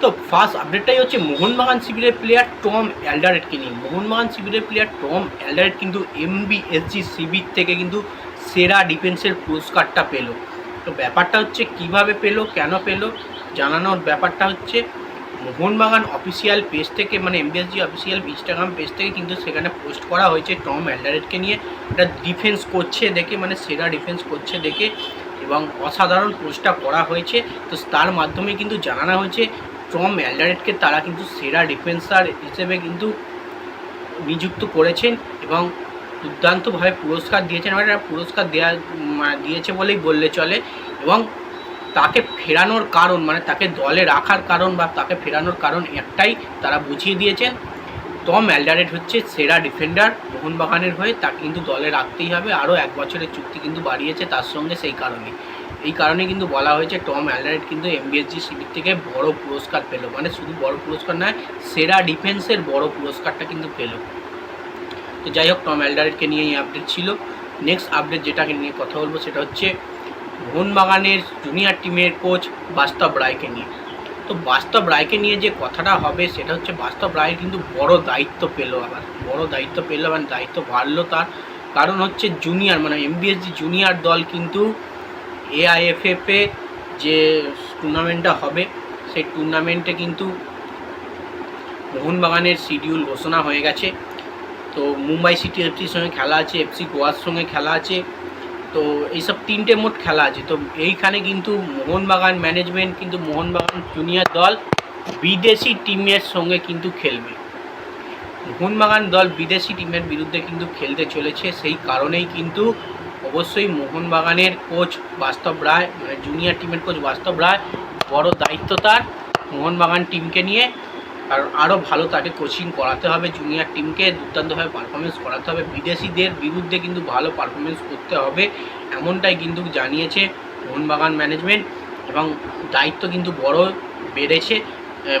তো ফার্স্ট আপডেটটাই হচ্ছে মোহনবাগান শিবিরের প্লেয়ার টম অ্যালডারেটকে নিয়ে। মোহনবাগান শিবিরের প্লেয়ার টম অ্যালডারেট কিন্তু এমবিএসজি শিবির থেকে কিন্তু সেরা ডিফেন্সের পুরস্কারটা পেল। তো ব্যাপারটা হচ্ছে কীভাবে পেল, কেন পেল, জানানোর ব্যাপারটা হচ্ছে মোহনবাগান অফিসিয়াল পেজ থেকে মানে এমবিএসজি অফিসিয়াল ইনস্টাগ্রাম পেজ থেকে কিন্তু সেখানে পোস্ট করা হয়েছে টম অ্যালডারেটকে নিয়ে। এটা ডিফেন্স করছে দেখে মানে সেরা ডিফেন্স করছে দেখে এবং অসাধারণ পোস্টটা করা হয়েছে। তো তার মাধ্যমে কিন্তু জানানো হয়েছে টম অ্যালডারেটকে তারা কিন্তু সেরা ডিফেন্সার হিসেবে কিন্তু নিযুক্ত করেছেন এবং দুর্দান্তভাবে পুরস্কার দিয়েছেন। মানে একটা পুরস্কার দেওয়া দিয়েছে বলেই বললে চলে এবং তাকে ফেরানোর কারণ মানে তাকে দলে রাখার কারণ বা তাকে ফেরানোর কারণ একটাই তারা বুঝিয়ে দিয়েছেন। টম অ্যালডারেট হচ্ছে সেরা ডিফেন্ডার মোহনবাগানের হয়ে, তাকে কিন্তু দলে রাখতেই হবে। আরও এক বছরের চুক্তি কিন্তু বাড়িয়েছে তার সঙ্গে সেই কারণে। এই কারণে কিন্তু বলা হয়েছে টম অ্যালডারেট কিন্তু এমবিএসজি শিবির থেকে বড় পুরস্কার পেল। মানে শুধু বড় পুরস্কার নয়, সেরা ডিফেন্সের বড় পুরস্কারটা কিন্তু পেল। তো যাই হোক, টম অ্যালডারেটকে নিয়ে এই আপডেট ছিল। নেক্সট আপডেট যেটাকে নিয়ে কথা বলব সেটা হচ্ছে মোহনবাগানের জুনিয়র টিমের কোচ বাস্তব রায়কে নিয়ে। তো বাস্তব রায়কে নিয়ে যে কথাটা হবে সেটা হচ্ছে বাস্তব রায় কিন্তু বড় দায়িত্ব পেল আবার। বড় দায়িত্ব পেল মানে দায়িত্ব বাড়লো তার। কারণ হচ্ছে জুনিয়র মানে এমবিএসজি জুনিয়র দল কিন্তু এআইএফএফে যে টুর্নামেন্টটা হবে, সেই টুর্নামেন্টে কিন্তু মোহনবাগানের শিডিউল ঘোষণা হয়ে গেছে। তো মুম্বাই সিটি এফসির সঙ্গে খেলা আছে এফসি গোয়ার সঙ্গে খেলা আছে। তো এইসব তিনটে মোট খেলা আছে। তো এইখানে কিন্তু মোহনবাগান ম্যানেজমেন্ট কিন্তু মোহনবাগান জুনিয়র দল, বিদেশি টিমের সঙ্গে কিন্তু খেলবে। মোহনবাগান দল বিদেশি টিমের বিরুদ্ধে কিন্তু খেলতে চলেছে, সেই কারণেই কিন্তু অবশ্যই মোহনবাগানের কোচ বাস্তব রায় মানে জুনিয়র টিমের কোচ বাস্তব রায়, বড় দায়িত্ব তার মোহনবাগান টিমকে নিয়ে। কারণ আরও ভালো তাকে কোচিং করাতে হবে জুনিয়র টিমকে দুর্দান্তভাবে পারফরমেন্স করাতে হবে। বিদেশিদের বিরুদ্ধে কিন্তু ভালো পারফরমেন্স করতে হবে, এমনটাই কিন্তু জানিয়েছে মোহনবাগান ম্যানেজমেন্ট এবং দায়িত্ব কিন্তু বড় বেড়েছে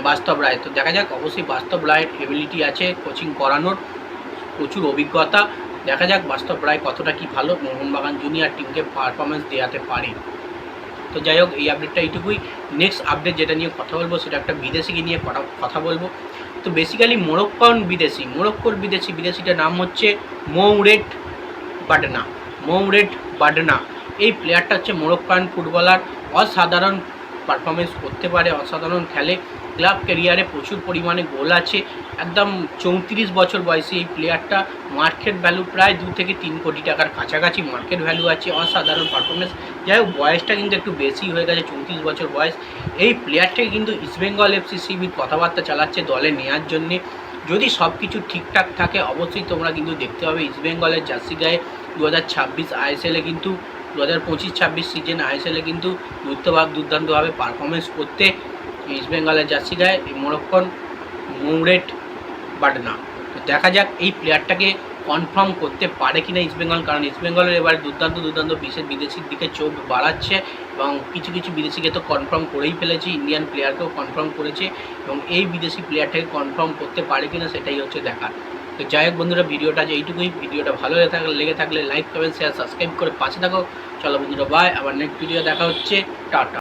বাস্তব রায়। তো দেখা যাক, অবশ্যই বাস্তব রায়ের এবিলিটি আছে কোচিং করানোর। প্রচুর অভিজ্ঞতা। দেখা যাক বাস্তব রায় কতটা কি ভালো মোহনবাগান জুনিয়র টিমকে পারফরমেন্স দেওয়াতে পারে। তো যাই হোক, এই আপডেটটা এইটুকুই। নেক্সট আপডেট যেটা নিয়ে কথা বলব, সেটা একটা বিদেশিকে নিয়ে কথা বলব। তো বেসিক্যালি মোরক্কন বিদেশি। মোরক্কোর বিদেশি। বিদেশিটার নাম হচ্ছে মৌরেট বাডনা। মৌরেট বাডনা। এই প্লেয়ারটা হচ্ছে মোরক্কান ফুটবলার অসাধারণ পারফরমেন্স করতে পারে, অসাধারণ খেলে। ক্লাব ক্যারিয়ারে প্রচুর পরিমাণে গোল আছে। একদম চৌত্রিশ বছর বয়সী এই প্লেয়ারটা মার্কেট ভ্যালু প্রায় দু থেকে তিন কোটি টাকার কাছাকাছি মার্কেট ভ্যালু আছে, অসাধারণ পারফরমেন্স যাই হোক, বয়সটা কিন্তু একটু বেশি হয়ে গেছে, চৌত্রিশ বছর বয়স। এই প্লেয়ারটাকে কিন্তু ইস্টবেঙ্গল এফসি সিবির কথাবার্তা চালাচ্ছে দলে নেওয়ার জন্যে। যদি সব কিছু ঠিকঠাক থাকে, অবশ্যই তোমরা কিন্তু দেখতে পাবে ইস্টবেঙ্গলের জার্সি গায়ে। দু হাজার ছাব্বিশ আইএসএলে কিন্তু দু হাজার পঁচিশ ছাব্বিশ সিজন আইএসএলে কিন্তু দুর্দাভাগ, দুর্দান্তভাবে পারফরমেন্স করতে ইস্টবেঙ্গলের জার্সি গায়ে এই মোরক্কন মৌরেট বাডনা তো দেখা যাক এই প্লেয়ারটাকে কনফার্ম করতে পারে কিনা ইস্টবেঙ্গল কারণ ইস্টবেঙ্গলের এবার দুর্দান্ত দুর্দান্ত বিশেষ বিদেশির দিকে চোখ বাড়াচ্ছে এবং কিছু কিছু বিদেশিকে তো কনফার্ম করেই ফেলেছে ইন্ডিয়ান প্লেয়ারকেও কনফার্ম করেছে এবং এই বিদেশি প্লেয়ারটাকে কনফার্ম করতে পারে কিনা সেটাই হচ্ছে দেখার তো যাই হোক বন্ধুরা, ভিডিওটা যে এইটুকুই। ভিডিওটা ভালো লেগে থাকলে লেগে থাকলে লাইক কমেন্ট শেয়ার সাবস্ক্রাইব করে পাশে থাকো। চলো বন্ধুরা বাই আবার নেক্সট ভিডিও দেখা হচ্ছে। টাটা।